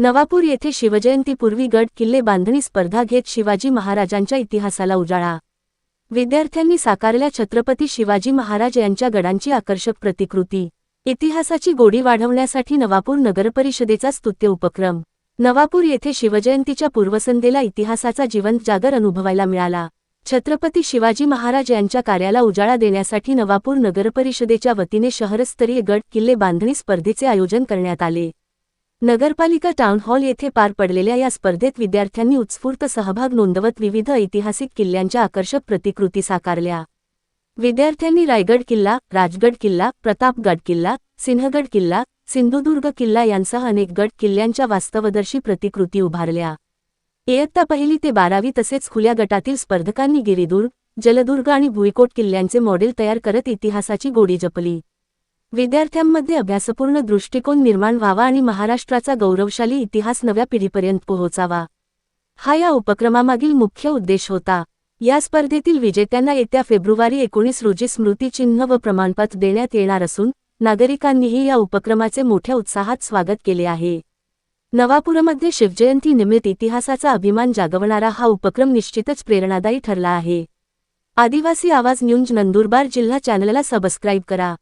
नवापूर येथे शिवजयंतीपूर्वी गड किल्ले बांधणी स्पर्धा घेत शिवाजी महाराजांच्या इतिहासाला उजाळा. विद्यार्थ्यांनी साकारल्या छत्रपती शिवाजी महाराज यांच्या गडांची आकर्षक प्रतिकृती. इतिहासाची गोडी वाढवण्यासाठी नवापूर नगरपरिषदेचा स्तुत्य उपक्रम. नवापूर येथे शिवजयंतीच्या पूर्वसंध्येला इतिहासाचा जिवंत जागर अनुभवायला मिळाला. छत्रपती शिवाजी महाराज यांच्या कार्याला उजाळा देण्यासाठी नवापूर नगरपरिषदेच्या वतीने शहरस्तरीय गड किल्ले बांधणी स्पर्धेचे आयोजन करण्यात आले. नगरपालिका टाउन हॉल येथे पार पडलेल्या या स्पर्धेत विद्यार्थ्यांनी उत्स्फूर्त सहभाग नोंदवत विविध ऐतिहासिक किल्ल्यांच्या आकर्षक प्रतिकृती साकारल्या. विद्यार्थ्यांनी रायगड किल्ला राजगड किल्ला प्रतापगड किल्ला सिंहगड किल्ला सिंधुदुर्ग किल्ला यांसह अनेक गड किल्ल्यांच्या वास्तवदर्शी प्रतिकृती उभारल्या. इयत्ता पहिली ते बारावी तसेच खुल्या गटातील स्पर्धकांनी गिरिदुर्ग जलदुर्ग आणि भुईकोट किल्ल्यांचे मॉडेल तयार करत इतिहासाची गोडी जपली. विद्यार्थ्यांमध्ये अभ्यासपूर्ण दृष्टिकोन निर्माण व्हावा आणि महाराष्ट्राचा गौरवशाली इतिहास नव्या पिढीपर्यंत पोहोचावा. हा या उपक्रमामागील मुख्य उद्देश होता. या स्पर्धेतील विजेत्यांना येत्या फेब्रुवारी एकोणीस रोजी स्मृतिचिन्ह व प्रमाणपत्र देण्यात येणार असून नागरिकांनीही या उपक्रमाचे मोठ्या उत्साहात स्वागत केले आहे. नवापूरमध्ये शिवजयंती निमित्त इतिहासाचा अभिमान जागवणारा हा उपक्रम निश्चितच प्रेरणादायी ठरला आहे. आदिवासी आवाज न्यूज नंदुरबार जिल्हा चॅनलला सबस्क्राईब करा.